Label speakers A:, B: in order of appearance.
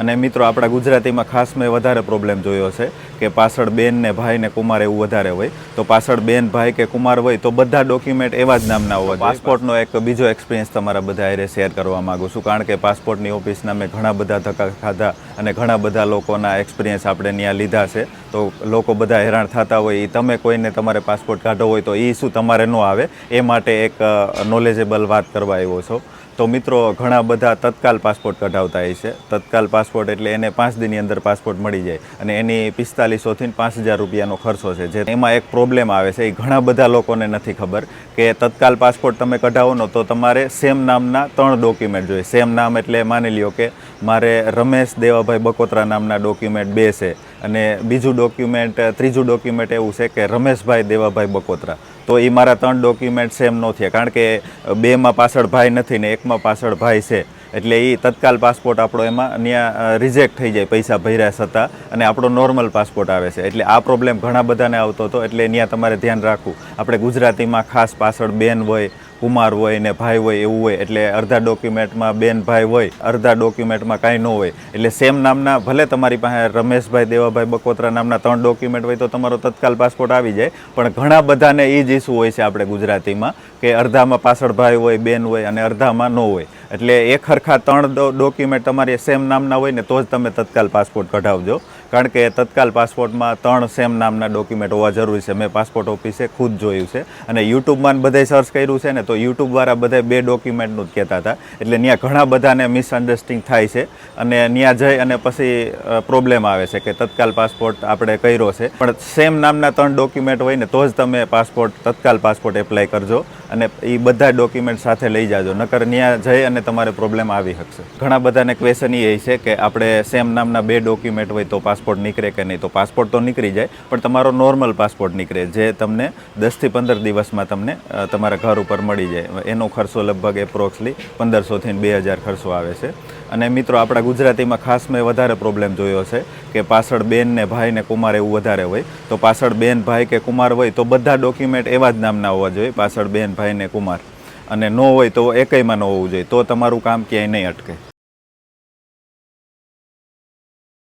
A: અને મિત્રો, આપણા ગુજરાતીમાં ખાસ મેં વધારે પ્રોબ્લેમ જોયો છે કે પાછળ બેન ને ભાઈ ને કુમાર એવું વધારે હોય. તો પાછળ બેન, ભાઈ કે કુમાર હોય તો બધા ડોક્યુમેન્ટ એવા જ નામના હોય પાસપોર્ટનો એક બીજો એક્સપિરિયન્સ તમારા બધા હારે શેર કરવા માંગુ છું. કારણ કે પાસપોર્ટની ઓફિસના મેં ઘણા બધા ધક્કા ખાધા અને ઘણા બધા લોકોના એક્સપિરિયન્સ આપણે ત્યાં લીધા છે. તો લોકો બધા હેરાન થતા હોય. એ તમે કોઈને તમારે પાસપોર્ટ કાઢો હોય તો એ શું તમારે ન આવે? એ માટે એક નોલેજેબલ વાત કરવા આવ્યો છો. તો મિત્રો ઘણા બધા તત્કાલ પાસપોર્ટ કઢાવતા હોય છે. તત્કાલ પાસપોર્ટ એટલે એને પાંચ દિનની અંદર પાસપોર્ટ મળી જાય અને એની પિસ્તાલીસોથી પાંચ હજાર રૂપિયાનો ખર્ચો છે. જે એમાં એક પ્રોબ્લેમ આવે છે. એ ઘણા બધા લોકોને નથી ખબર કે તત્કાલ પાસપોર્ટ તમે કઢાવો ને તો તમારે સેમ નામના ત્રણ ડોક્યુમેન્ટ જોઈએ. સેમ નામ એટલે માની લ્યો કે મારે રમેશ દેવાભાઈ બકોત્રા નામના ડોક્યુમેન્ટ બે છે અને બીજું ડોક્યુમેન્ટ ત્રીજું ડોક્યુમેન્ટ એવું છે કે રમેશભાઈ દેવાભાઈ બકોત્રા. તો એ મારા ત્રણ ડોક્યુમેન્ટ સેમ ન થયા. કારણ કે બેમાં પાછળ ભાઈ નથી ને એકમાં પાછળ ભાઈ છે. એટલે એ તત્કાલ પાસપોર્ટ આપણો એમાં ત્યાં રિજેક્ટ થઈ જાય, પૈસા ભર્યા છતાં. અને આપણો નોર્મલ પાસપોર્ટ આવે છે. એટલે આ પ્રોબ્લેમ ઘણા બધાને આવતો હતો. એટલે ત્યાં તમારે ધ્યાન રાખવું. આપણે ગુજરાતીમાં ખાસ પાછળ બેન હોય કુમાર હોય ને ભાઈ હોય એવું હોય, એટલે અડધા ડોક્યુમેન્ટમાં બેન ભાઈ હોય, અડધા ડોક્યુમેન્ટમાં કાંઈ ન હોય. એટલે સેમ નામના, ભલે તમારી પાસે રમેશભાઈ, દેવાભાઈ બકોત્રા નામના ત્રણ ડોક્યુમેન્ટ હોય તો તમારો તત્કાલ પાસપોર્ટ આવી જાય, પણ ઘણા બધાને એ જ ઇસ્યુ હોય છે આપણે ગુજરાતીમાં, કે અડધામાં પાછળ ભાઈ હોય, બેન હોય અને અડધામાં ન હોય. એટલે એક હરખા ત્રણ ડોક્યુમેન્ટ તમારી સેમ નામના હોય ને, તો જ તમે તત્કાલ પાસપોર્ટ કઢાવજો. કારણ કે તત્કાલ પાસપોર્ટમાં ત્રણ સેમ નામના ડોક્યુમેન્ટ હોવા જરૂરી છે. મેં પાસપોર્ટ ઓફિસે ખુદ જોયું છે. અને યુટ્યુબમાં બધે સર્ચ કર્યું છે ને, તો યુટ્યુબવાળા બધા બે ડોક્યુમેન્ટનું જ કહેતા હતા. એટલે ત્યાં ઘણા બધાને મિસઅન્ડરસ્ટેન્ડિંગ થાય છે. અને ત્યાં જઈ અને પછી પ્રોબ્લેમ આવે છે કે તત્કાલ પાસપોર્ટ આપણે કર્યો છે. પણ સેમ નામના ત્રણ ડોક્યુમેન્ટ હોય ને, તો જ તમે પાસપોર્ટ તત્કાલ પાસપોર્ટ એપ્લાય કરજો. અને એ બધા ડોક્યુમેન્ટ સાથે લઈ જાજો. નકર ત્યાં જઈ અને તમારે પ્રોબ્લેમ આવી શકશે. ઘણા બધાને ક્વેશ્ચન એ છે કે આપણે સેમ નામના બે ડોક્યુમેન્ટ હોય તો પાસપોર્ટ નીકળે કે નહીં? તો પાસપોર્ટ તો નીકળી જાય, પણ તમારો નોર્મલ પાસપોર્ટ નીકળે, જે તમને દસથી પંદર દિવસમાં તમને તમારા ઘર ઉપર મળી જાય. એનો ખર્ચો લગભગ એપ્રોક્સલી પંદરસોથી બે હજાર ખર્ચો આવે છે. અને મિત્રો, આપણા ગુજરાતીમાં ખાસ મેં વધારે પ્રોબ્લેમ જોયો છે કે પાછળ બેન ને ભાઈ ને કુમાર એવું વધારે હોય. તો પાછળ બેન ભાઈ કે કુમાર હોય તો બધા ડોક્યુમેન્ટ એવા જ નામના હોવા જોઈએ. પાછળ બેન, ભાઈ ને કુમાર. અને ન હોય તો એકયમાં ન હોવું જોઈએ. તો તમારું કામ ક્યાંય નહીં અટકે.